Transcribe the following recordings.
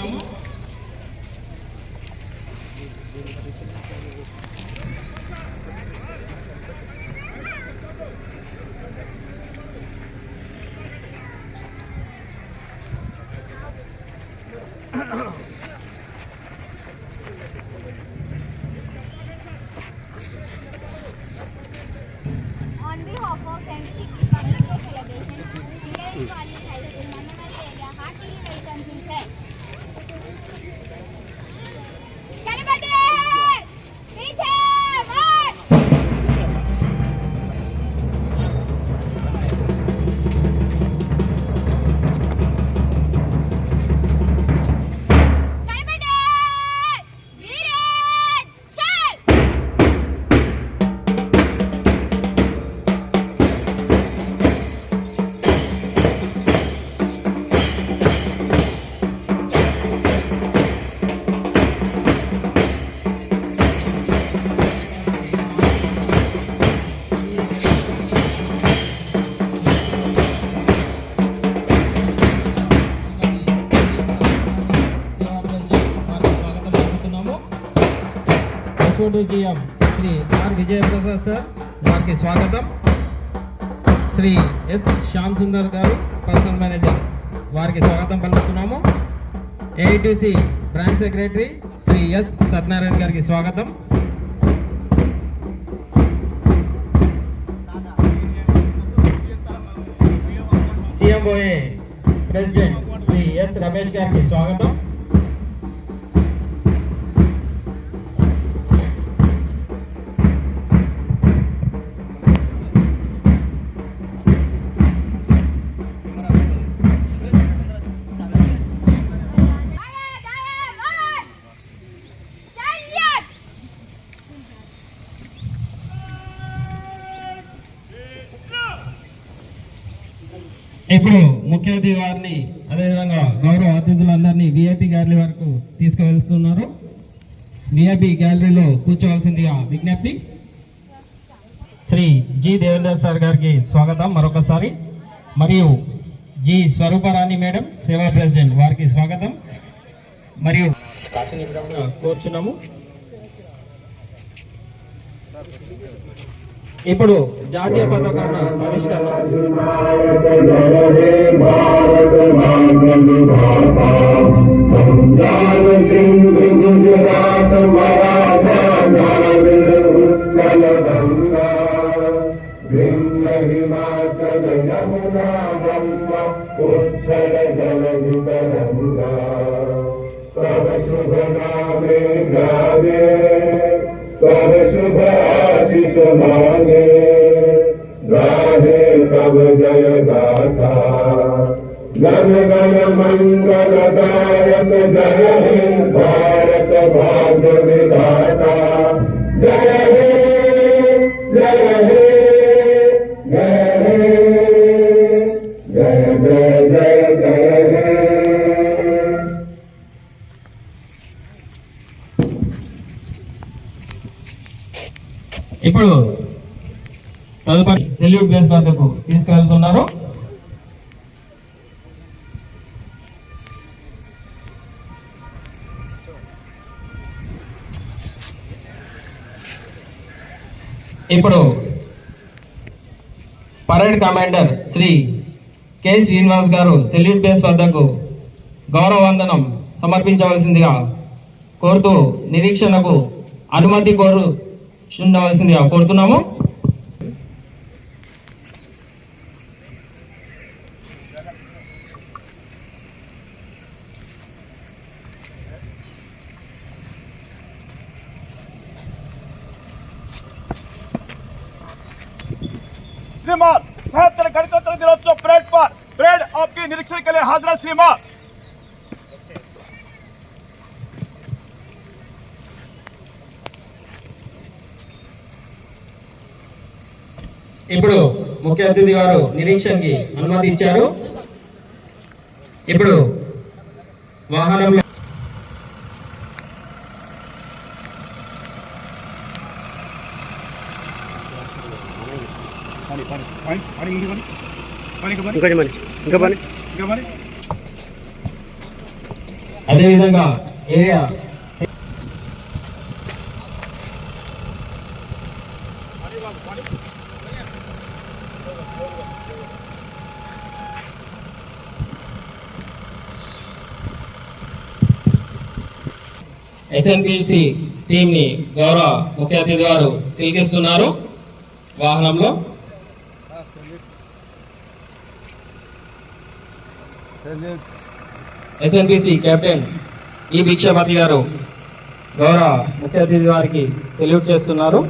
వారిని GM Shri R. Vijayaprasad sir వారికి స్వాగతం. శ్రీ ఎస్. శ్యామ్ సుందర్ గారు పర్సనల్ మేనేజర్ వారికి స్వాగతం పలుకుతున్నాము. AITC branch secretary Shri S. Satyanarayana గారికి స్వాగతం. CMOA president Shri S. Ramesh గారికి స్వాగతం. ఇప్పుడు ముఖ్య అతిథి వారిని అదేవిధంగా గౌరవ అతిథులందరినీ విఐపి గ్యాలరీ వరకు తీసుకువెళ్తున్నారు. విఐపి గ్యాలరీలో కూర్చోవలసిందిగా విజ్ఞప్తి. శ్రీ జి దేవేందర్ సార్ గారికి స్వాగతం. మరొకసారి మరియు G Swaruparani madam Seva president వారికి స్వాగతం. మరియు కూర్చున్నాము. ఇప్పుడు జాతీయ పతాకాల ఆవిష్కరణ హిమాచల आशीष मांगे गाहे तब जय गाथा। गण गण मंगल गायक जय हे సెల్యూట్ బేస్ వద్దకు తీసుకెళ్తున్నారు. ఇప్పుడు parade commander Shri K. Srinivas గారు సెల్యూట్ బేస్ వద్దకు గౌరవ వందనం సమర్పించవలసిందిగా కోరుతూ నిరీక్షణకు అనుమతి కోరుండవలసిందిగా కోరుతున్నాము. श्रीमान बहत्तर गणतंत्र दिनोत्सव परेड पर परेड आपकी निरीक्षण के लिए हाजिर है श्रीमान ఇప్పుడు ముఖ్య అతిథి వారు నిరీక్షణకి అనుమతి ఇచ్చారు ఇప్పుడు వాహనంలో అదేవిధంగా ఏరియా. ఎస్ఎన్పిసి టీమ్ని గౌరవ ముఖ్య అతిథి గారు తిరిగిస్తున్నారు వాహనంలో ఎస్ఎన్పిసి కెప్టెన్ ఈ భిక్షపతి గారు గౌరవ ముఖ్య అతిథి వారికి సెల్యూట్ చేస్తున్నారు.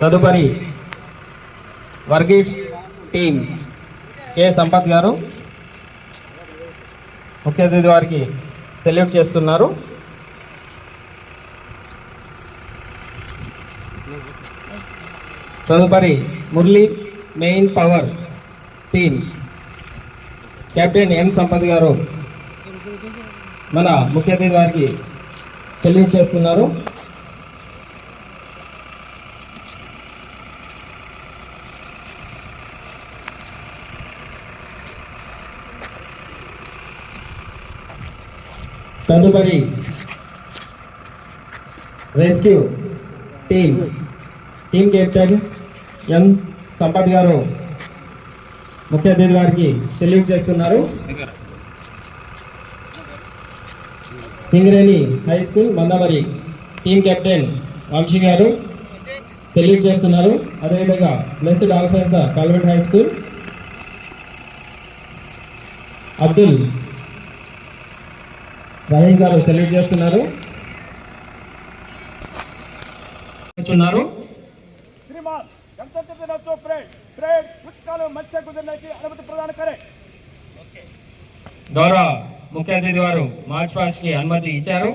తదుపరి వర్గీ టీం కె సంపత్ గారు. ముఖ్య అతిథి వారికి సెల్యూట్ చేస్తున్నారు. తదుపరి Murali main power team captain M Sampath గారు మన ముఖ్య అతిథి వారికి సెల్యూట్ చేస్తున్నారు. తదుపరి rescue team team captain M Sampath గారు ముఖ్య అతిథి గారికి సెల్యూట్ చేస్తున్నారు. Singareni high school Mandamarri team captain Vamsi గారు సెల్యూట్ చేస్తున్నారు. అదేవిధంగా blessed Alphonsa convent high school Abdul Rahim గారు సెల్యూట్ చేస్తున్నారు గౌరవ ముఖ్య అతిథి వారు మార్చ్ ఫాస్ట్కి అనుమతి ఇచ్చారు.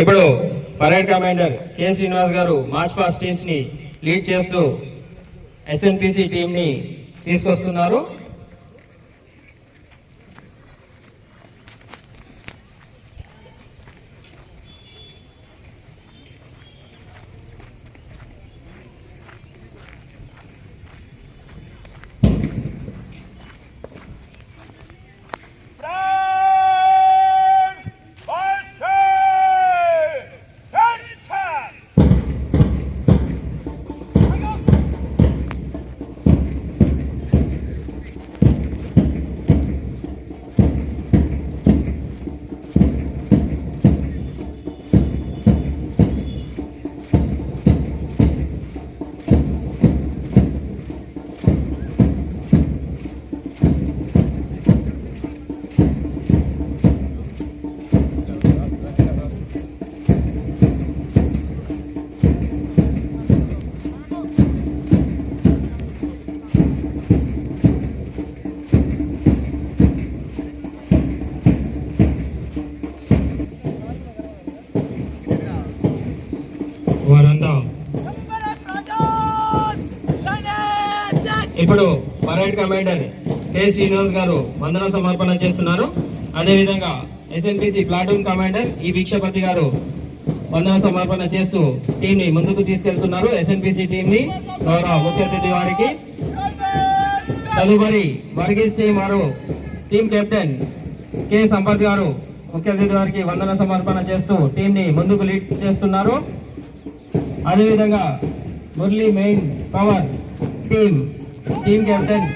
ఇప్పుడు పరేడ్ కమాండర్ కె శ్రీనివాస్ గారు మార్చ్ ఫాస్ట్ టీమ్స్ని లీడ్ చేస్తూ ఎస్ఎన్పిసి టీం ని తీసుకొస్తున్నారు. కమాండర్ కె శ్రీనివాస్ గారు వందన సమర్పణ చేస్తున్నారు. అదేవిధంగా ఎస్ఎన్పిసి ప్లాటూన్ కమాండర్ ఈ భిక్షపతి గారు వందన సమర్పణ చేస్తూ టీంని ముందుకు తీసుకెళ్తున్నారు. ఎస్ఎన్పిసి టీంని గౌరవ ముఖ్య అతిథి వారికి. తదుపరి వర్గీస్ టీం వారు టీం కెప్టెన్ కె సంపత్ గారు ముఖ్య అతిథి వారికి వందన సమర్పణ చేస్తూ టీంని ముందుకు లీడ్ చేస్తున్నారు. అదేవిధంగా Murali main power team team captain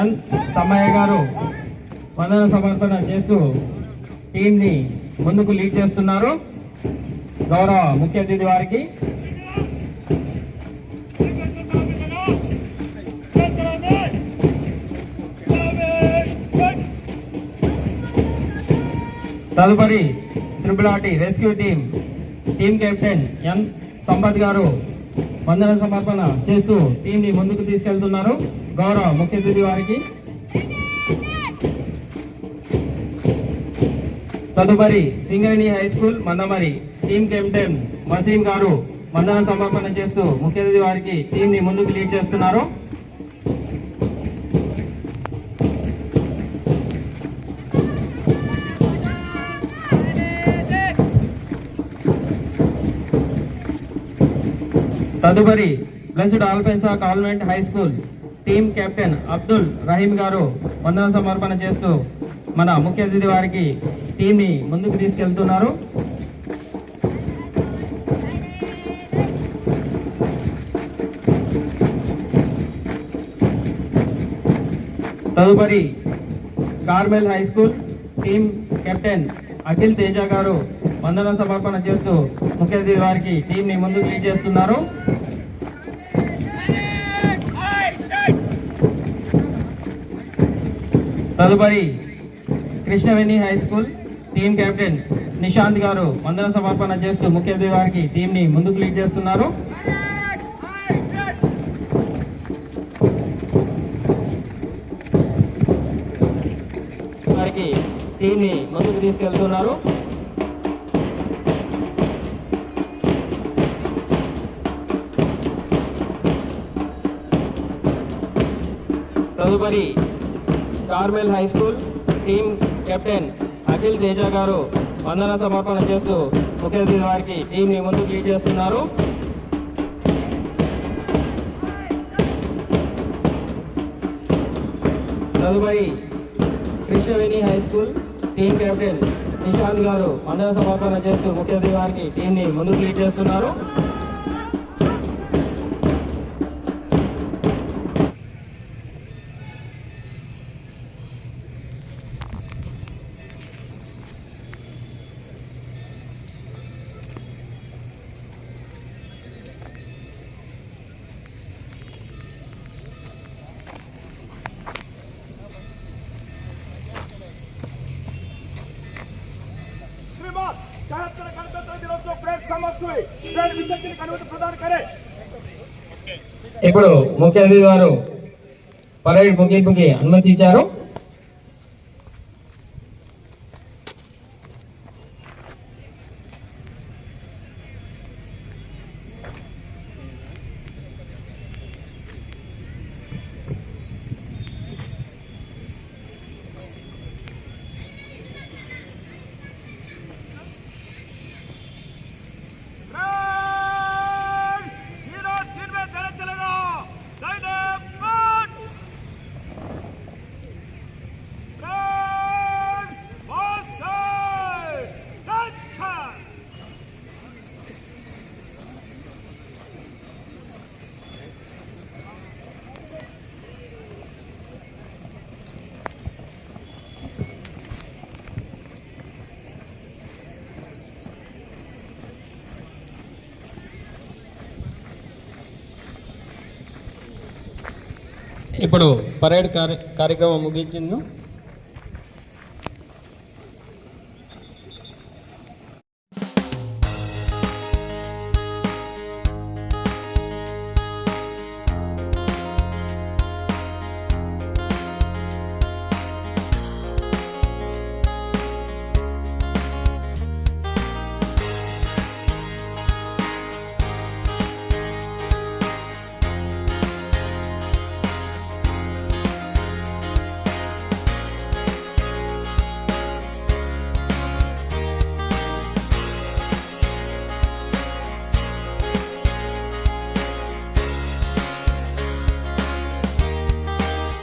N Sammaiah గారు వందన సమర్పణ చేస్తూ టీంని ముందుకు లీడ్ చేస్తున్నారు. గౌరవ ముఖ్య అతిథి వారికి తదుపరి త్రిబులాటి rescue team team captain N Sampath గారు వందన సమర్పణ చేస్తూ టీంని ముందుకు తీసుకెళ్తున్నారు. గౌరవ ముఖ్య అతిథి వారికి. తదుపరి Singareni high school Mandamarri team captain Wasim గారు వందన సమర్పణ చేస్తూ ముఖ్య అతిథి వారికి టీంని ముందుకు లీడ్ చేస్తున్నారు. తదుపరి blessed Alphonsa convent high school team captain Abdul Rahim గారు వందన సమర్పణ చేస్తూ మన ముఖ్య అతిథి వారికి టీంని ముందుకు తీసుకెళ్తున్నారు. తదుపరి Carmel high school team captain Akhil Teja గారు వందన సమర్పణ చేస్తూ ముఖ్య అతిథి వారికి టీంని ముందుకు లీడ్ చేస్తున్నారు. తదుపరి Krishnaveni high school team captain Nishant గారు వందన సమర్పణ చేస్తూ ముఖ్య అతిథి గారికి టీంని ముందుకు లీడ్ చేస్తున్నారు. వారికి టీంని ముందుకు తీసుకెళ్తున్నారు. తదుపరి Carmel high school team captain Akhil Teja గారు వందన సమర్పణ చేస్తూ ముఖ్య అతిథి వారికి టీంని ముందుకు లీడ్ చేస్తున్నారు. తదుపరి Krishnaveni high school team captain Nishant గారు వందన సమర్పణ చేస్తూ ముఖ్య అతిథి వారికి టీంని ముందుకు లీడ్ చేస్తున్నారు. ఇప్పుడు ముఖ్య అతిథి వారు పరేడ్ ముగింపుకి అనుమతి ఇప్పుడు పరేడ్ కార్య కార్యక్రమం ముగించింది.